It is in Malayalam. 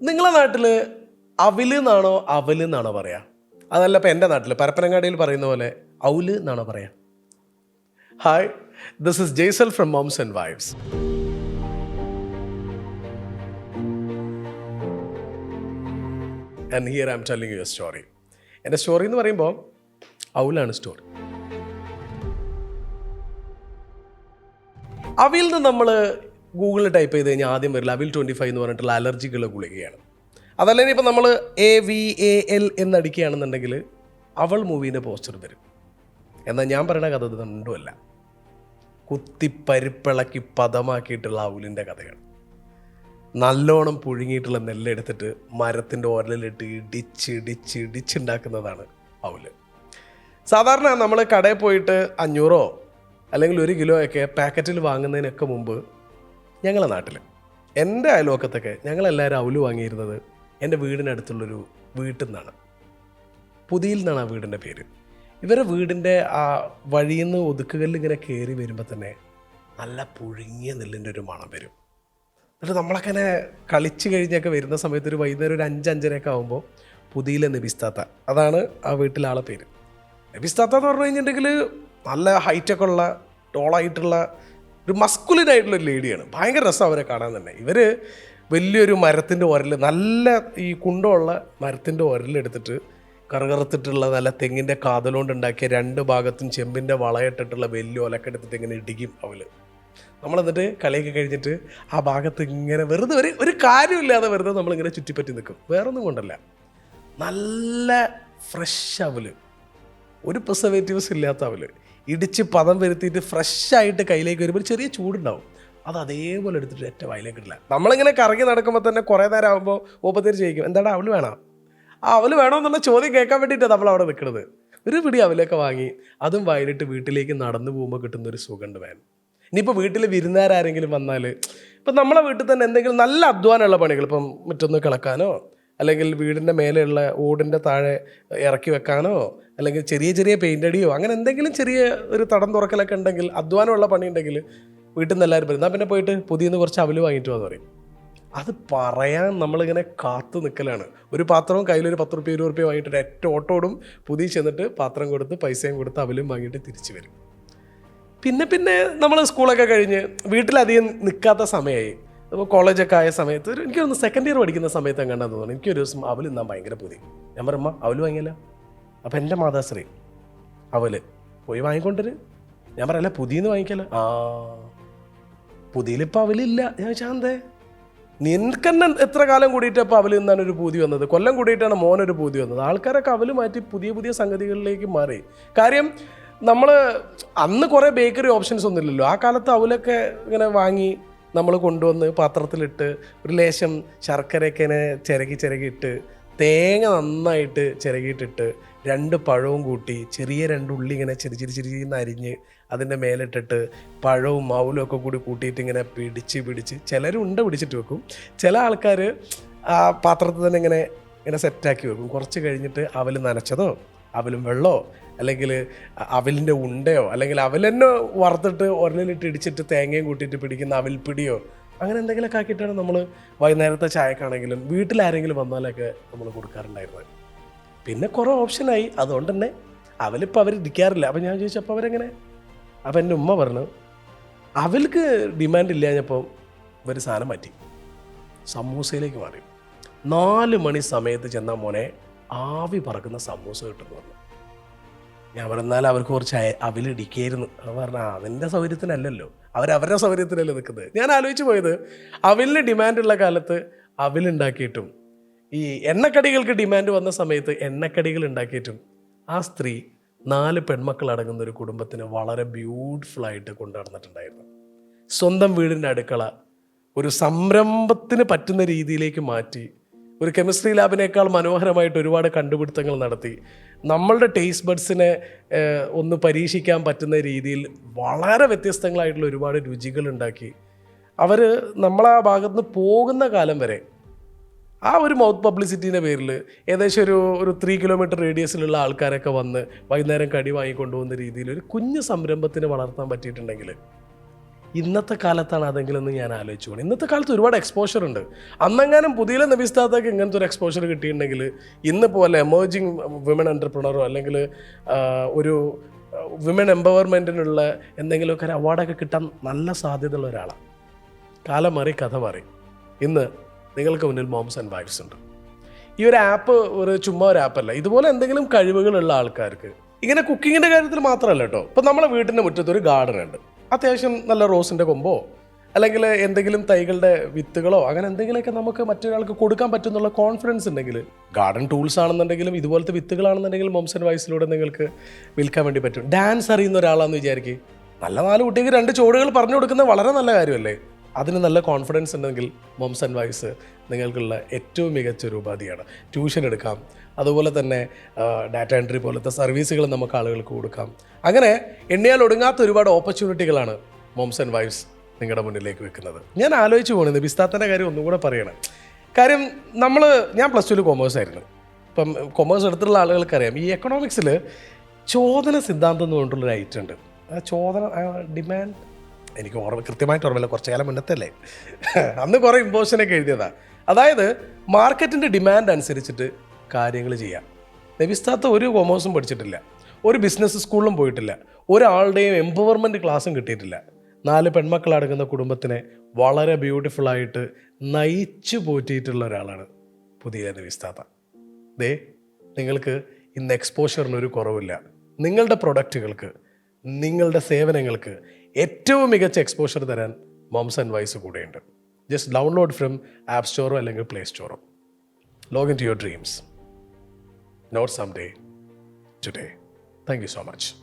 നിങ്ങളെ നാട്ടിൽ അവിൽ എന്നാണോ അവൽ എന്നാണോ പറയാ? അതല്ല ഇപ്പം എന്റെ നാട്ടിൽ പരപ്പനങ്ങാടിയിൽ പറയുന്ന പോലെ ഔൽ എന്നാണോ പറയാ? Hi this is Jaisal from moms and wives and here I'm telling you story എന്റെ സ്റ്റോറി എന്ന് പറയുമ്പോൾ ഔലാണ് സ്റ്റോറി അവിൽ നിന്ന് നമ്മൾ ഗൂഗിളിൽ ടൈപ്പ് ചെയ്ത് കഴിഞ്ഞാൽ ആദ്യം വരില്ല. അവിൽ ട്വന്റി ഫൈവ് എന്ന് പറഞ്ഞിട്ടുള്ള അലർജിക്കുള്ള ഗുളികയാണ്. അതല്ലെങ്കിൽ ഇപ്പോൾ നമ്മൾ എ വി എ എൽ എന്നടിക്കുകയാണെന്നുണ്ടെങ്കിൽ അവൾ മൂവീന്റെ പോസ്റ്റർ വരും. എന്നാൽ ഞാൻ പറയുന്ന കഥ രണ്ടുമല്ല. കുത്തി പരിപ്പിളക്കി പദമാക്കിയിട്ടുള്ള അവലിന്റെ കഥയാണ്. നല്ലോണം പുഴുങ്ങിയിട്ടുള്ള നെല്ലെടുത്തിട്ട് മരത്തിന്റെ ഓരലിലിട്ട് ഇടിച്ച് ഇടിച്ച് ഇടിച്ചുണ്ടാക്കുന്നതാണ് അവൽ. സാധാരണ നമ്മൾ കടയിൽ പോയിട്ട് അഞ്ഞൂറോ അല്ലെങ്കിൽ ഒരു കിലോ ഒക്കെ പാക്കറ്റിൽ വാങ്ങുന്നതിനൊക്കെ മുമ്പ് ഞങ്ങളെ നാട്ടിൽ. എന്റെ അയൽവക്കത്തൊക്കെ ഞങ്ങളെല്ലാവരും അവൽ വാങ്ങിയിരുന്നത് എന്റെ വീടിനടുത്തുള്ളൊരു വീട്ടിൽ നിന്നാണ്. പുതിയിൽ നിന്നാണ് ആ വീടിന്റെ പേര്. ഇവരെ വീടിന്റെ ആ വഴിയിൽ നിന്ന് ഒതുക്കുകല്ല് ഇങ്ങനെ കയറി വരുമ്പോൾ തന്നെ നല്ല പുഴുങ്ങിയ നെല്ലിന്റെ ഒരു മണം വരും. എന്നിട്ട് നമ്മളൊക്കെ കളിച്ച് കഴിഞ്ഞൊക്കെ വരുന്ന സമയത്ത് ഒരു വൈകുന്നേരം ഒരു അഞ്ചഞ്ചരയൊക്കെ ആകുമ്പോൾ പുതിയിലെ നബിസ്താത്ത അതാണ് ആ വീട്ടിലെ ആളെ പേര്. നബിസ്താത്ത എന്ന് പറഞ്ഞു കഴിഞ്ഞിട്ടുണ്ടെങ്കിൽ നല്ല ഹൈറ്റൊക്കെ ഉള്ള ടോളായിട്ടുള്ള ഒരു മസ്കുലിൻ ആയിട്ടുള്ള ലേഡിയാണ് ഭയങ്കര രസം അവരെ കാണാൻ തന്നെ. ഇവർ വലിയൊരു മരത്തിന്റെ ഉരൽ നല്ല ഈ കുണ്ടമുള്ള മരത്തിന്റെ ഉരലെടുത്തിട്ട് കറുകറുത്തിട്ടുള്ള നല്ല തെങ്ങിന്റെ കാതലോണ്ട് ഉണ്ടാക്കിയ രണ്ട് ഭാഗത്തും ചെമ്പിന്റെ വളയിട്ടിട്ടുള്ള വലിയ ഒലക്കെ എടുത്തിട്ട് ഇങ്ങനെ ഇടിക്കും അവൾ നമ്മൾ എന്നിട്ട് കളിയൊക്കെ കഴിഞ്ഞിട്ട് ആ ഭാഗത്ത് ഇങ്ങനെ വെറുതെ ഒരു ഒരു കാര്യമില്ലാതെ വെറുതെ നമ്മളിങ്ങനെ ചുറ്റിപ്പറ്റി നിൽക്കും വേറൊന്നും കൊണ്ടല്ല. നല്ല ഫ്രഷ് അവൽ. ഒരു പ്രിസർവേറ്റീവ്സ് ഇല്ലാത്ത അവൽ. ഇടിച്ച് പദം വരുത്തിയിട്ട് ഫ്രഷായിട്ട് കയ്യിലേക്ക് വരുമ്പോൾ ചെറിയ ചൂടുണ്ടാവും. അത് അതേപോലെ എടുത്തിട്ട് ഒറ്റ വയലേക്ക് ഇടില്ല. നമ്മളിങ്ങനെ കറങ്ങി നടക്കുമ്പോൾ തന്നെ കുറേ നേരം ആകുമ്പോൾ ഓപ്പത്തേര് ചോദിക്കും എന്താടാ അവൾ വേണം? ആ അവൾ വേണമെന്നുള്ള ചോദ്യം കേൾക്കാൻ വേണ്ടിയിട്ടാണ് നമ്മൾ അവിടെ നിൽക്കുന്നത്. ഒരു പിടി അവലൊക്കെ വാങ്ങി അതും വയലിട്ട് വീട്ടിലേക്ക് നടന്നു പോകുമ്പോൾ കിട്ടുന്ന ഒരു സുഖമുണ്ട് വേൻ ഇനിയിപ്പോൾ വീട്ടിൽ വിരുന്നാരെങ്കിലും വന്നാൽ ഇപ്പം നമ്മളെ വീട്ടിൽ തന്നെ എന്തെങ്കിലും നല്ല അധ്വാനമുള്ള പണികൾ ഇപ്പം മറ്റൊന്ന് കിളക്കാനോ അല്ലെങ്കിൽ വീടിന്റെ മേലെയുള്ള ഓടിന്റെ താഴെ ഇറക്കി വെക്കാനോ അല്ലെങ്കിൽ ചെറിയ ചെറിയ പെയിന്റ് അടിയോ അങ്ങനെ എന്തെങ്കിലും ചെറിയ ഒരു തടം തുറക്കലൊക്കെ ഉണ്ടെങ്കിൽ അധ്വാനമുള്ള പണി ഉണ്ടെങ്കിൽ വീട്ടിൽ നിന്ന് എല്ലാവരും എന്നാൽ പിന്നെ പോയിട്ട് പുതിയെന്ന് കുറച്ച് അവൽ വാങ്ങിയിട്ട് വന്ന് പറയും. അത് പറയാൻ നമ്മളിങ്ങനെ കാത്തു നിൽക്കലാണ് ഒരു പാത്രവും കയ്യിലൊരു പത്ത് റുപ്യ ഇരുപത് റുപ്യ വാങ്ങിയിട്ട് ഒറ്റ ഓട്ടോടും പുതിയ ചെന്നിട്ട് പാത്രം കൊടുത്ത് പൈസയും കൊടുത്ത് അവലും വാങ്ങിയിട്ട് തിരിച്ചു വരും. പിന്നെ പിന്നെ നമ്മൾ സ്കൂളൊക്കെ കഴിഞ്ഞ് വീട്ടിലധികം നിൽക്കാത്ത സമയമായി അപ്പോൾ കോളേജൊക്കെ ആയ സമയത്ത് ഒരു എനിക്കൊന്ന് സെക്കൻഡ് ഇയർ പഠിക്കുന്ന സമയത്ത് എങ്ങാണ്ടാന്ന് തോന്നുന്നു. എനിക്കൊരു ദിവസം അവൽ തിന്നാൻ ഭയങ്കര പുതി. ഞാൻ പറയുമ്പോൾ അവൽ വാങ്ങിയല്ല. അപ്പോൾ എന്റെ മാതാശ്രീ അവൽ പോയി വാങ്ങിക്കൊണ്ടര് ഞാൻ പറയല്ല പുതിയെന്ന് വാങ്ങിക്കല്ല? ആ പുതിയിലിപ്പോൾ അവലില്ല. ഞാൻ ശാന്തേ നിനക്കെന്നെ എത്ര കാലം കൂടിയിട്ടപ്പോൾ അവൽ നിന്നാണ് ഒരു പൂതി വന്നത്? കൊല്ലം കൂടിയിട്ടാണ് മോനൊരു പൂതി വന്നത്. ആൾക്കാരൊക്കെ അവൽ മാറ്റി പുതിയ പുതിയ സംഗതികളിലേക്ക് മാറി. കാര്യം നമ്മൾ അന്ന് കുറേ ബേക്കറി ഓപ്ഷൻസ് ഒന്നും ഇല്ലല്ലോ ആ കാലത്ത് അവലൊക്കെ ഇങ്ങനെ വാങ്ങി നമ്മൾ കൊണ്ടുവന്ന് പാത്രത്തിലിട്ട് ഒരു ലേശം ശർക്കരയൊക്കെ ചിരകി ചിരകിയിട്ട് തേങ്ങ നന്നായിട്ട് ചിരകിയിട്ടിട്ട് രണ്ട് പഴവും കൂട്ടി ചെറിയ രണ്ട് ഉള്ളി ഇങ്ങനെ ചെറിയ ചെറിയ ചെറിയ അരിഞ്ഞ് അതിന്റെ മേലിട്ടിട്ട് പഴവും മൗലും ഒക്കെ കൂടി കൂട്ടിയിട്ട് ഇങ്ങനെ പിടിച്ച് പിടിച്ച് ചിലരുണ്ട് പിടിച്ചിട്ട് വെക്കും. ചില ആൾക്കാർ ആ പാത്രത്തിൽ തന്നെ ഇങ്ങനെ ഇങ്ങനെ സെറ്റാക്കി വെക്കും. കുറച്ച് കഴിഞ്ഞിട്ട് അവൽ നനച്ചതോ അവലും വെള്ളമോ അല്ലെങ്കിൽ അവലിന്റെ ഉണ്ടയോ? അല്ലെങ്കിൽ അവൽ തന്നെ വറുത്തിട്ട് ഉരലിലിട്ട് ഇടിച്ചിട്ട് തേങ്ങയും കൂട്ടിയിട്ട് പിടിക്കുന്ന അവൽപ്പിടിയോ അങ്ങനെ എന്തെങ്കിലുമൊക്കെ ആക്കിയിട്ടാണ് നമ്മൾ വൈകുന്നേരത്തെ ചായക്കാണെങ്കിലും വീട്ടിലാരെങ്കിലും വന്നാലൊക്കെ നമ്മൾ കൊടുക്കാറുണ്ടായിരുന്നത്. പിന്നെ കുറേ ഓപ്ഷനായി. അതുകൊണ്ട് തന്നെ അവലിപ്പോൾ അവർ ഇരിക്കാറില്ല. അപ്പം ഞാൻ ചോദിച്ചപ്പോൾ അവരെങ്ങനെ? അപ്പം എന്റെ ഉമ്മ പറഞ്ഞു അവൽക്ക് ഡിമാൻഡ് ഇല്ലാഞ്ഞപ്പം ഇവർ സാധനം മാറ്റി. സമൂസയിലേക്ക് മാറി. നാല് മണി സമയത്ത് ചെന്നാൽ മോനെ ആവി പറക്കുന്ന സമൂസ കിട്ടുന്നു പറഞ്ഞു. ഞാൻ പറഞ്ഞാൽ അവർക്ക് കുറച്ച് അവലിടിക്കായിരുന്നു. അവർ പറഞ്ഞാൽ അതിന്റെ സൗകര്യത്തിനല്ലല്ലോ. അവരവരുടെ സൗകര്യത്തിനല്ലേ നിൽക്കുന്നത്. ഞാൻ ആലോചിച്ച് പോയത് അവലിന് ഡിമാൻഡുള്ള കാലത്ത് അവലുണ്ടാക്കിയിട്ടും ഈ എണ്ണക്കടികൾക്ക് ഡിമാൻഡ് വന്ന സമയത്ത് എണ്ണക്കടികൾ ഉണ്ടാക്കിയിട്ടും ആ സ്ത്രീ നാല് പെൺമക്കൾ അടങ്ങുന്ന ഒരു കുടുംബത്തിന് വളരെ ബ്യൂട്ടിഫുൾ ആയിട്ട് കൊണ്ടു നടന്നിട്ടുണ്ടായിരുന്നു. സ്വന്തം വീടിന്റെ അടുക്കള ഒരു സംരംഭത്തിന് പറ്റുന്ന രീതിയിലേക്ക് മാറ്റി ഒരു കെമിസ്ട്രി ലാബിനേക്കാൾ മനോഹരമായിട്ട് ഒരുപാട് കണ്ടുപിടുത്തങ്ങൾ നടത്തി. നമ്മളുടെ ടേസ്റ്റ് ബഡ്സിനെ ഒന്ന് പരീക്ഷിക്കാൻ പറ്റുന്ന രീതിയിൽ വളരെ വ്യത്യസ്തങ്ങളായിട്ടുള്ള ഒരുപാട് രുചികൾ ഉണ്ടാക്കി. അവർ നമ്മളാ ഭാഗത്ത് നിന്ന് പോകുന്ന കാലം വരെ ആ ഒരു മൗത്ത് പബ്ലിസിറ്റീന്റെ പേരിൽ ഏകദേശം ഒരു ഒരു ത്രീ കിലോമീറ്റർ റേഡിയസിലുള്ള ആൾക്കാരൊക്കെ വന്ന് വൈകുന്നേരം കടി വാങ്ങിക്കൊണ്ടുപോകുന്ന രീതിയിൽ ഒരു കുഞ്ഞു സംരംഭത്തിന് വളർത്താൻ പറ്റിയിട്ടുണ്ടെങ്കിൽ ഇന്നത്തെ കാലത്താണ് അതെങ്കിലും ഞാൻ ആലോചിച്ചു ഇന്നത്തെ കാലത്ത് ഒരുപാട് എക്സ്പോഷർ ഉണ്ട്. അന്നെങ്ങാനും പുതിയ നബിസ്ഥാത്തേക്ക് ഇങ്ങനത്തെ ഒരു എക്സ്പോഷർ കിട്ടിയിട്ടുണ്ടെങ്കിൽ ഇന്ന് പോലെ എമേർജിങ് വിമൻ എന്റർപ്രണറോ അല്ലെങ്കിൽ ഒരു വിമൻ എംപവർമെന്റിനുള്ള എന്തെങ്കിലുമൊക്കെ ഒരു അവാർഡൊക്കെ കിട്ടാൻ നല്ല സാധ്യതയുള്ള ഒരാളാണ്. കാലം മാറി കഥ മാറി. ഇന്ന് നിങ്ങൾക്ക് മുന്നിൽ മോംസ് ആൻഡ് വൈഫ്സ് ഉണ്ട്. ഈ ഒരു ആപ്പ് ഒരു ചുമ്മാ ഒരു ആപ്പല്ല ഇതുപോലെ എന്തെങ്കിലും കഴിവുകളുള്ള ആൾക്കാർക്ക് ഇങ്ങനെ കുക്കിങ്ങിന്റെ കാര്യത്തിൽ മാത്രമല്ല കേട്ടോ. ഇപ്പം നമ്മളെ വീട്ടിന്റെ മുറ്റത്തൊരു ഗാർഡൻ ഉണ്ട്. അത്യാവശ്യം നല്ല റോസിന്റെ കൊമ്പോ? അല്ലെങ്കിൽ എന്തെങ്കിലും തൈകളുടെ വിത്തുകളോ? അങ്ങനെ എന്തെങ്കിലുമൊക്കെ നമുക്ക് മറ്റൊരാൾക്ക് കൊടുക്കാൻ പറ്റുന്നുള്ള കോൺഫിഡൻസ് ഉണ്ടെങ്കിൽ ഗാർഡൻ ടൂൾസ് ആണെന്നുണ്ടെങ്കിലും ഇതുപോലത്തെ വിത്തുകളാണെന്നുണ്ടെങ്കിലും മോംസ് ആൻഡ് വൈസിലൂടെ നിങ്ങൾക്ക് വിൽക്കാൻ വേണ്ടി പറ്റും. ഡാൻസ് അറിയുന്ന ഒരാളാണെന്ന് വിചാരിക്കും. നല്ല നാല് കുട്ടിക്ക് രണ്ട് ചുവടുകൾ പറഞ്ഞു കൊടുക്കുന്നത് വളരെ നല്ല കാര്യമല്ലേ? അതിന് നല്ല കോൺഫിഡൻസ് ഉണ്ടെങ്കിൽ മോംസ് ആൻഡ് വൈസ് നിങ്ങൾക്കുള്ള ഏറ്റവും മികച്ച ഒരു ഉപാധിയാണ്. ട്യൂഷൻ എടുക്കാം. അതുപോലെ തന്നെ ഡാറ്റ എൻട്രി പോലത്തെ സർവീസുകൾ നമുക്ക് ആളുകൾക്ക് കൊടുക്കാം. അങ്ങനെ എണ്ണിയാൽ ഒടുങ്ങാത്ത ഒരുപാട് ഓപ്പർച്യൂണിറ്റികളാണ് മോംസ് ആൻഡ് വൈഫ്സ് നിങ്ങളുടെ മുന്നിലേക്ക് വെക്കുന്നത്. ഞാൻ ആലോചിച്ച് പോകുന്നത് ബിസ്താത്തിന്റെ കാര്യം ഒന്നും കൂടെ പറയണം. കാര്യം നമ്മൾ ഞാൻ പ്ലസ് ടുവിൽ കൊമേഴ്സ് ആയിരുന്നു. ഇപ്പം കൊമേഴ്സ് എടുത്തുള്ള ആളുകൾക്കറിയാം ഈ എക്കണോമിക്സിൽ ചോദന സിദ്ധാന്തം എന്ന് പറഞ്ഞിട്ടുള്ളൊരു ഐറ്റം ഉണ്ട്. ചോദന ഡിമാൻഡ് എനിക്ക് ഓർമ്മ കൃത്യമായിട്ട് ഓർമ്മയില്ല കുറച്ച് കാലം മുന്നത്തല്ലേ? അന്ന് കുറേ ഇമ്പോഷനൊക്കെ എഴുതിയതാണ് അതായത് മാർക്കറ്റിന്റെ ഡിമാൻഡ് അനുസരിച്ചിട്ട് കാര്യങ്ങൾ ചെയ്യാം. നബിസ്ഥാത്ത ഒരു കൊമേഴ്സും പഠിച്ചിട്ടില്ല. ഒരു ബിസിനസ് സ്കൂളിലും പോയിട്ടില്ല. ഒരാളുടെയും എംപവർമെന്റ് ക്ലാസ്സും കിട്ടിയിട്ടില്ല. നാല് പെൺമക്കളടങ്ങുന്ന കുടുംബത്തിനെ വളരെ ബ്യൂട്ടിഫുള്ളായിട്ട് നയിച്ചു പോറ്റിയിട്ടുള്ള ഒരാളാണ് പുതിയ നബിസ്ഥാത്ത ദേ നിങ്ങൾക്ക് ഇന്ന് എക്സ്പോഷറിനൊരു കുറവില്ല. നിങ്ങളുടെ പ്രൊഡക്റ്റുകൾക്ക് നിങ്ങളുടെ സേവനങ്ങൾക്ക് ഏറ്റവും മികച്ച എക്സ്പോഷർ തരാൻ മോംസ് ആൻഡ് വൈസ് കൂടെയുണ്ട്. ജസ്റ്റ് ഡൗൺലോഡ് ഫ്രം ആപ്പ് സ്റ്റോറോ അല്ലെങ്കിൽ play സ്റ്റോറോ login to your dreams not some day today thank you so much